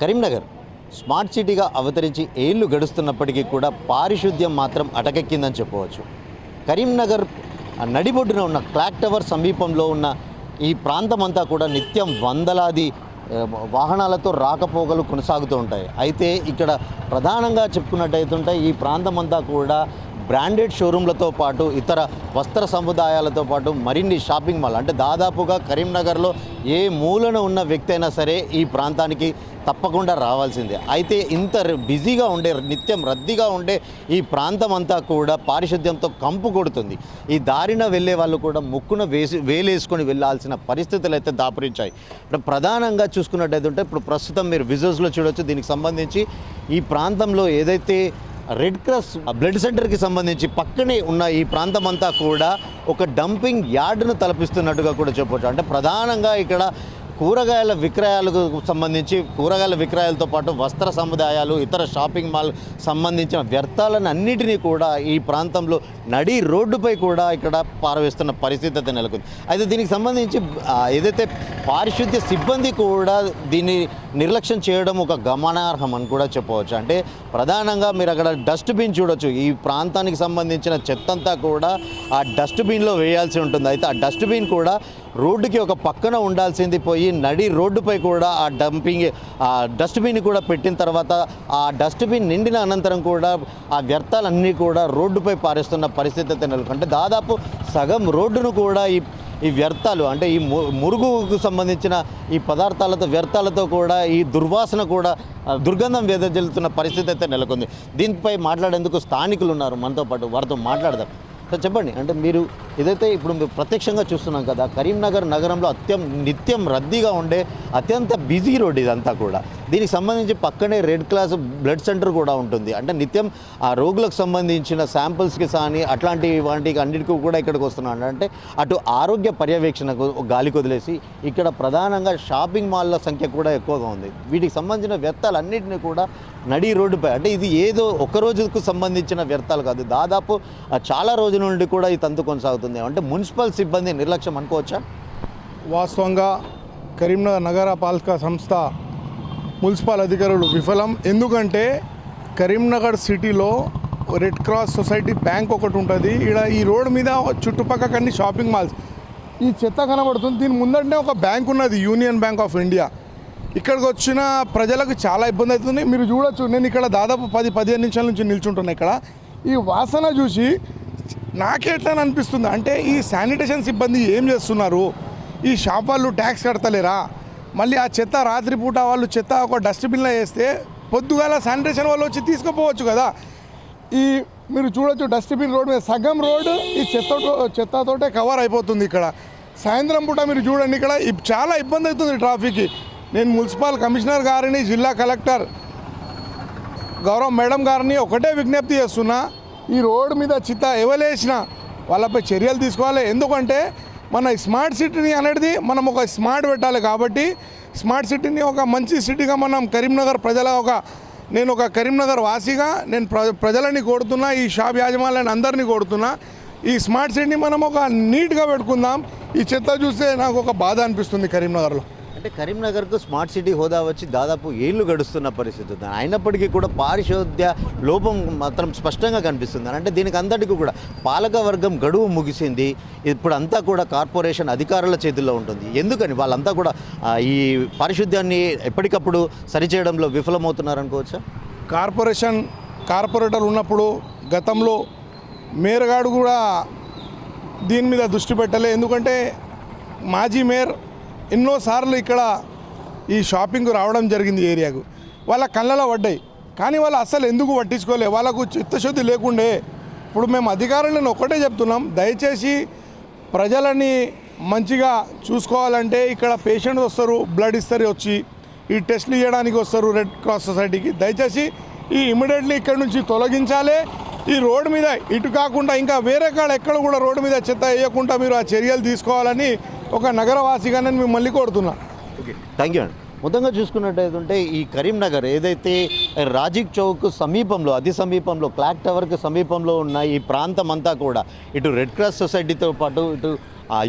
Karimnagar smart సిటీగా అవతరించి ఏళ్ళు గడుస్తున్నప్పటికీ కూడా పారిశుద్ధ్యం మాత్రం అటకెక్కిందని చెప్పవచ్చు. కరీంనగర్ నడిబొడ్డున ఉన్న క్లాక్ టవర్ సమీపంలో ఉన్న ఈ ప్రాంతం అంతా కూడా నిత్యం వందలాది వాహనాలతో రాకపోకలు కొనసాగుతూ ఉంటాయి. అయితే ఇక్కడ ప్రధానంగా చెప్పుకున్నట్టయితుంటే ఈ ప్రాంతం అంతా కూడా బ్రాండెడ్ షోరూమ్లతో పాటు ఇతర వస్త్ర సముదాయాలతో పాటు మరిన్ని షాపింగ్ మాల్ అంటే దాదాపుగా కరీంనగర్లో ఏ మూలన ఉన్న వ్యక్తి అయినా సరే ఈ ప్రాంతానికి తప్పకుండా రావాల్సిందే. అయితే ఇంత బిజీగా ఉండే నిత్యం రద్దీగా ఉండే ఈ ప్రాంతం అంతా కూడా పారిశుద్ధ్యంతో కంపు కొడుతుంది. ఈ దారిన వెళ్ళే వాళ్ళు కూడా ముక్కున వేసి వేలేసుకొని వెళ్ళాల్సిన పరిస్థితులు అయితే దాపురించాయి. ఇప్పుడు ప్రధానంగా చూసుకున్నట్టయితే ఉంటే ఇప్పుడు ప్రస్తుతం మీరు విజువల్స్లో చూడొచ్చు. దీనికి సంబంధించి ఈ ప్రాంతంలో ఏదైతే రెడ్ క్రాస్ బ్లడ్ సెంటర్కి సంబంధించి పక్కనే ఉన్న ఈ ప్రాంతం అంతా కూడా ఒక డంపింగ్ యార్డును తలపిస్తున్నట్టుగా కూడా చెప్పవచ్చు అంటే ప్రధానంగా ఇక్కడ కూరగాయల విక్రయాలకు సంబంధించి కూరగాయల విక్రయాలతో పాటు వస్త్ర సముదాయాలు ఇతర షాపింగ్ మాల్ సంబంధించిన వ్యర్థాలను అన్నిటినీ కూడా ఈ ప్రాంతంలో నడి రోడ్డుపై కూడా ఇక్కడ పారవేస్తున్న పరిస్థితి అయితే నెలకొంది. అయితే దీనికి సంబంధించి ఏదైతే పారిశుద్ధ్య సిబ్బంది కూడా దీన్ని నిర్లక్ష్యం చేయడం ఒక గమనార్హం అని కూడా చెప్పవచ్చు. అంటే ప్రధానంగా మీరు అక్కడ డస్ట్బిన్ చూడొచ్చు. ఈ ప్రాంతానికి సంబంధించిన చెత్తంతా కూడా ఆ డస్ట్బిన్లో వేయాల్సి ఉంటుంది. అయితే ఆ డస్ట్బిన్ కూడా రోడ్డుకి ఒక పక్కన ఉండాల్సింది పోయి నడి రోడ్డుపై కూడా ఆ డంపింగ్ ఆ డస్ట్బిన్ కూడా పెట్టిన తర్వాత ఆ డస్ట్బిన్ నిండిన అనంతరం కూడా ఆ వ్యర్థాలన్నీ కూడా రోడ్డుపై పారేస్తున్న పరిస్థితి అయితే నెలకొంది. దాదాపు సగం రోడ్డును కూడా ఈ ఈ వ్యర్థాలు అంటే ఈ ము- మురుగుకు సంబంధించిన ఈ పదార్థాలతో వ్యర్థాలతో కూడా ఈ దుర్వాసన కూడా దుర్గంధం వెదజల్లుతున్న పరిస్థితి అయితే నెలకొంది. దీనిపై మాట్లాడేందుకు స్థానికులు ఉన్నారు. మనతో పాటు వారితో మాట్లాడదాం. సార్ చెప్పండి అంటే మీరు ఏదైతే ఇప్పుడు మీరు ప్రత్యక్షంగా చూస్తున్నాం కదా కరీంనగర్ నగరంలో అత్యం నిత్యం రద్దీగా ఉండే అత్యంత బిజీ రోడ్ ఇదంతా కూడా. దీనికి సంబంధించి పక్కనే రెడ్ క్లాస్ బ్లడ్ సెంటర్ కూడా ఉంటుంది. అంటే నిత్యం ఆ రోగులకు సంబంధించిన శాంపిల్స్కి కానీ అట్లాంటి వాటికి అన్నిటికీ కూడా ఇక్కడికి వస్తున్నాను. అంటే అటు ఆరోగ్య పర్యవేక్షణకు గాలి కొదిలేసి ఇక్కడ ప్రధానంగా షాపింగ్ మాల్ల సంఖ్య కూడా ఎక్కువగా ఉంది. వీటికి సంబంధించిన వ్యర్థాలన్నింటినీ కూడా నడి రోడ్డుపై అంటే ఇది ఏదో ఒక రోజుకు సంబంధించిన వ్యర్థాలు కాదు. దాదాపు చాలా రోజుల నుండి కూడా ఈ తంతు కొనసాగుతుంది. అంటే మున్సిపల్ సిబ్బంది నిర్లక్ష్యం అనుకోవచ్చా? వాస్తవంగా కరీంనగర్ నగర పాలక సంస్థ మున్సిపల్ అధికారులు విఫలం. ఎందుకంటే కరీంనగర్ సిటీలో రెడ్ క్రాస్ సొసైటీ బ్యాంక్ ఒకటి ఉంటుంది. ఇక్కడ ఈ రోడ్ మీద చుట్టుపక్కల అన్ని షాపింగ్ మాల్స్. ఈ చెత్త కనబడుతుంది. దీని ముందంటే ఒక బ్యాంక్ ఉన్నది యూనియన్ బ్యాంక్ ఆఫ్ ఇండియా. ఇక్కడికి వచ్చిన ప్రజలకు చాలా ఇబ్బంది అవుతుంది. మీరు చూడొచ్చు నేను ఇక్కడ దాదాపు పది పదిహేను నిమిషాల నుంచి నిల్చుంటున్నా ఇక్కడ. ఈ వాసన చూసి నాకే ఎట్లా అనిపిస్తుంది అంటే ఈ శానిటేషన్ సిబ్బంది ఏం చేస్తున్నారు? ఈ షాప్ వాళ్ళు ట్యాక్స్ కడతలేరా? మళ్ళీ ఆ చెత్త రాత్రిపూట వాళ్ళు చెత్త ఒక డస్ట్బిన్లో వేస్తే పొద్దుగాల శానిటేషన్ వాళ్ళు వచ్చి తీసుకుపోవచ్చు కదా. ఈ మీరు చూడొచ్చు డస్ట్బిన్ రోడ్ మీద సగం రోడ్ ఈ చెత్త చెత్తతోటే కవర్ అయిపోతుంది ఇక్కడ. సాయంత్రం పూట మీరు చూడండి ఇక్కడ చాలా ఇబ్బంది అవుతుంది ట్రాఫిక్కి నేను మున్సిపల్ కమిషనర్ గారిని జిల్లా కలెక్టర్ గౌరవ్ మేడం గారిని ఒకటే విజ్ఞప్తి చేస్తున్నా ఈ రోడ్డు మీద చిత్త ఎవలేసినా వాళ్ళపై చర్యలు తీసుకోవాలి. ఎందుకంటే మన స్మార్ట్ సిటీని అనేది మనం ఒక స్మార్ట్ పెట్టాలి కాబట్టి స్మార్ట్ సిటీని ఒక మంచి సిటీగా మనం కరీంనగర్ ప్రజల ఒక నేను ఒక కరీంనగర్ వాసిగా నేను ప్రజలని కోరుతున్నా ఈ షాప్ యాజమాన్యాన్ని అందరినీ కోరుతున్నా. ఈ స్మార్ట్ సిటీని మనం ఒక నీట్గా పెట్టుకుందాం. ఈ చెత్త చూస్తే నాకు ఒక బాధ అనిపిస్తుంది కరీంనగర్లో. అంటే కరీంనగర్కు స్మార్ట్ సిటీ హోదా వచ్చి దాదాపు ఏళ్ళు గడుస్తున్న పరిస్థితి ఉంది. అయినప్పటికీ కూడా పారిశోధ్య లోపం మాత్రం స్పష్టంగా కనిపిస్తుంది. అంటే దీనికి అంతటికి కూడా పాలక వర్గం గడువు ముగిసింది. ఇప్పుడు అంతా కూడా కార్పొరేషన్ అధికారుల చేతుల్లో ఉంటుంది. ఎందుకని? వాళ్ళంతా కూడా ఈ పారిశుద్ధ్యాన్ని ఎప్పటికప్పుడు సరిచేయడంలో విఫలమవుతున్నారు అనుకోవచ్చా? కార్పొరేషన్ కార్పొరేటర్ ఉన్నప్పుడు గతంలో మేరగాడు కూడా దీని మీద దృష్టి పెట్టలే. ఎందుకంటే మాజీ మేయర్ ఎన్నోసార్లు ఇక్కడ ఈ షాపింగ్కు రావడం జరిగింది ఏరియాకు. వాళ్ళ కళ్ళలో పడ్డాయి. కానీ వాళ్ళు అస్సలు ఎందుకు పట్టించుకోలే? వాళ్ళకు చిత్తశుద్ధి లేకుండే. ఇప్పుడు మేము అధికారులను ఒకటే చెప్తున్నాం. దయచేసి ప్రజలని మంచిగా చూసుకోవాలంటే ఇక్కడ పేషెంట్స్ వస్తారు బ్లడ్ ఇస్తారు వచ్చి. ఈ టెస్ట్లు చేయడానికి వస్తారు రెడ్ క్రాస్ సొసైటీకి. దయచేసి ఈ ఇమీడియట్లీ ఇక్కడ నుంచి తొలగించాలి. ఈ రోడ్డు మీద ఇటు కాకుండా ఇంకా వేరే కాడ ఎక్కడ కూడా రోడ్డు మీద చెత్త వేయకుండా మీరు ఆ చర్యలు తీసుకోవాలని ఒక నగరవాసిగా నేను మిమ్మల్ని కోరుతున్నా. ఓకే థ్యాంక్ యూ అండి. మొత్తంగా చూసుకున్నట్టయితే ఈ కరీంనగర్ ఏదైతే రాజీవ్ చౌక్ సమీపంలో అతి సమీపంలో క్లాక్ టవర్కి సమీపంలో ఉన్న ఈ ప్రాంతం అంతా కూడా ఇటు రెడ్ క్రాస్ సొసైటీతో పాటు ఇటు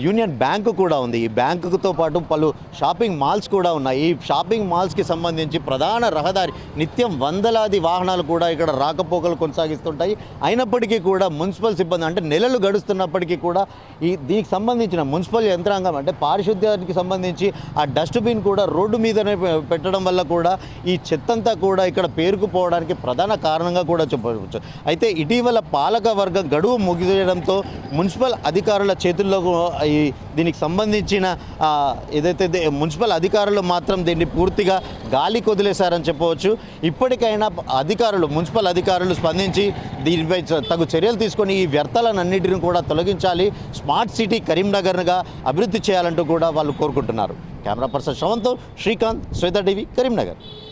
యూనియన్ బ్యాంకు కూడా ఉంది. ఈ బ్యాంకుతో పాటు పలు షాపింగ్ మాల్స్ కూడా ఉన్నాయి. ఈ షాపింగ్ మాల్స్కి సంబంధించి ప్రధాన రహదారి నిత్యం వందలాది వాహనాలు కూడా ఇక్కడ రాకపోకలు కొనసాగిస్తుంటాయి. అయినప్పటికీ కూడా మున్సిపల్ సిబ్బంది అంటే నెలలు గడుస్తున్నప్పటికీ కూడా ఈ దీనికి సంబంధించిన మున్సిపల్ యంత్రాంగం అంటే పారిశుద్ధ్యానికి సంబంధించి ఆ డస్ట్బిన్ కూడా రోడ్డు మీదనే పెట్టడం వల్ల కూడా ఈ చెత్తంతా కూడా ఇక్కడ పేరుకుపోవడానికి ప్రధాన కారణంగా కూడా చెప్పవచ్చు. అయితే ఇటీవల పాలక వర్గం గడువు ముగిసేయడంతో మున్సిపల్ అధికారుల చేతుల్లో ఈ దీనికి సంబంధించిన ఏదైతే మున్సిపల్ అధికారులు మాత్రం దీన్ని పూర్తిగా గాలి కొదిలేశారని చెప్పవచ్చు. ఇప్పటికైనా అధికారులు మున్సిపల్ అధికారులు స్పందించి దీనిపై తగు చర్యలు తీసుకొని ఈ వ్యర్థాలన్నింటిని కూడా తొలగించాలి. స్మార్ట్ సిటీ కరీంనగర్గా అభివృద్ధి చేయాలంటూ కూడా వాళ్ళు కోరుకుంటున్నారు. కెమెరా పర్సన్ శ్రవంతో శ్రీకాంత్ శ్వేత టీవీ కరీంనగర్.